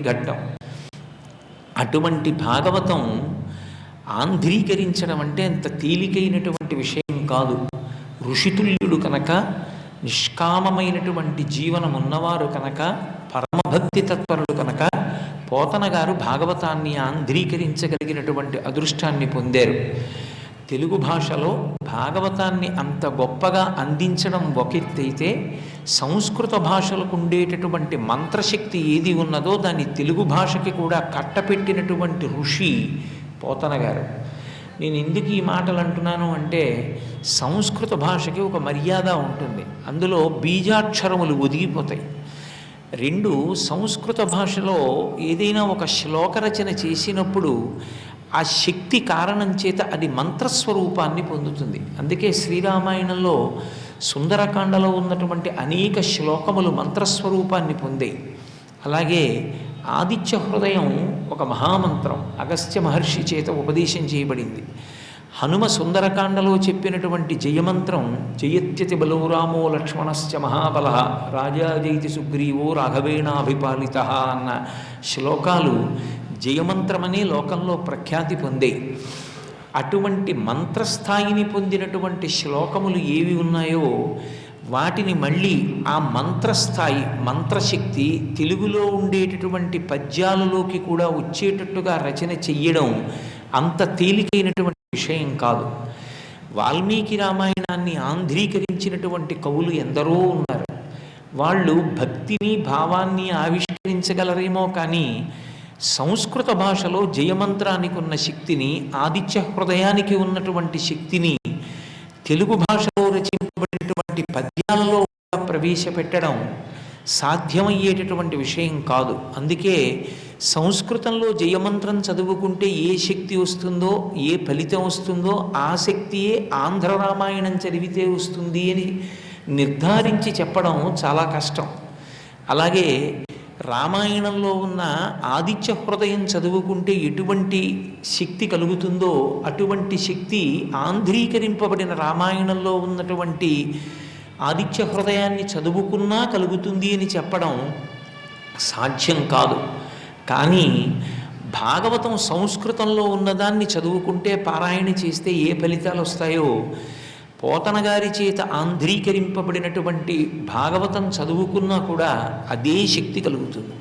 జరిగినటువంటి ఘట్టం. అటువంటి భాగవతం ఆంధ్రీకరించడం అంటే అంత తేలికైనటువంటి విషయం కాదు. ఋషితుల్యుడు కనుక నిష్కామమైనటువంటి జీవనం ఉన్నవారు కనుక పరమభక్తి తత్పరుడు కనుక పోతన గారు భాగవతాన్ని ఆంధ్రీకరించగలిగినటువంటి అదృష్టాన్ని పొందారు. తెలుగు భాషలో భాగవతాన్ని అంత గొప్పగా అందించడం ఒకెత్తైతే సంస్కృత భాషలకు ఉండేటటువంటి మంత్రశక్తి ఏది ఉన్నదో దాన్ని తెలుగు భాషకి కూడా కట్టపెట్టినటువంటి ఋషి పోతన గారు. నేను ఎందుకు ఈ మాటలు అంటున్నాను అంటే సంస్కృత భాషకి ఒక మర్యాద ఉంటుంది. అందులో బీజాక్షరములు ఒదిగిపోతాయి. రెండు సంస్కృత భాషలో ఏదైనా ఒక శ్లోక రచన చేసినప్పుడు ఆ శక్తి కారణం చేత అది మంత్రస్వరూపాన్ని పొందుతుంది. అందుకే శ్రీరామాయణంలో సుందరకాండలో ఉన్నటువంటి అనేక శ్లోకములు మంత్రస్వరూపాన్ని పొందాయి. అలాగే ఆదిత్య హృదయం ఒక మహామంత్రం అగస్త్య మహర్షి చేత ఉపదేశం చేయబడింది. హనుమ సుందరకాండలో చెప్పినటువంటి జయమంత్రం జయత్యతి బలోరామో లక్ష్మణశ్చ మహాబల రాజాజైతి సుగ్రీవో రాఘవేణాభిపాలిత అన్న శ్లోకాలు జయమంత్రమనే లోకంలో ప్రఖ్యాతి పొందే అటువంటి మంత్రస్థాయిని పొందినటువంటి శ్లోకములు ఏవి ఉన్నాయో వాటిని మళ్ళీ ఆ మంత్రస్థాయి మంత్రశక్తి తెలుగులో ఉండేటటువంటి పద్యాలలోకి కూడా వచ్చేటట్టుగా రచన చెయ్యడం అంత తేలికైనటువంటి విషయం కాదు. వాల్మీకి రామాయణాన్ని ఆంధ్రీకరించినటువంటి కవులు ఎందరో ఉన్నారు. వాళ్ళు భక్తిని భావాన్ని ఆవిష్కరించగలరేమో కానీ సంస్కృత భాషలో జయమంత్రానికి ఉన్న శక్తిని ఆదిత్య హృదయానికి ఉన్నటువంటి శక్తిని తెలుగు భాషలో రచింపబడినటువంటి పద్యాలలో కూడా ప్రవేశపెట్టడం సాధ్యమయ్యేటటువంటి విషయం కాదు. అందుకే సంస్కృతంలో జయమంత్రం చదువుకుంటే ఏ శక్తి వస్తుందో ఏ ఫలితం వస్తుందో ఆ శక్తియే ఆంధ్ర రామాయణం చదివితే వస్తుంది అని నిర్ధారించి చెప్పడం చాలా కష్టం. అలాగే రామాయణంలో ఉన్న ఆదిత్య హృదయం చదువుకుంటే ఎటువంటి శక్తి కలుగుతుందో అటువంటి శక్తి ఆంధ్రీకరింపబడిన రామాయణంలో ఉన్నటువంటి ఆదిత్య హృదయాన్ని చదువుకున్నా కలుగుతుంది అని చెప్పడం సాధ్యం కాదు. కానీ భాగవతం సంస్కృతంలో ఉన్నదాన్ని చదువుకుంటే పారాయణ చేస్తే ఏ ఫలితాలు వస్తాయో పోతన గారి చేత ఆంధ్రీకరింపబడినటువంటి భాగవతం చదువుకున్నా కూడా అదే శక్తి కలుగుతుంది.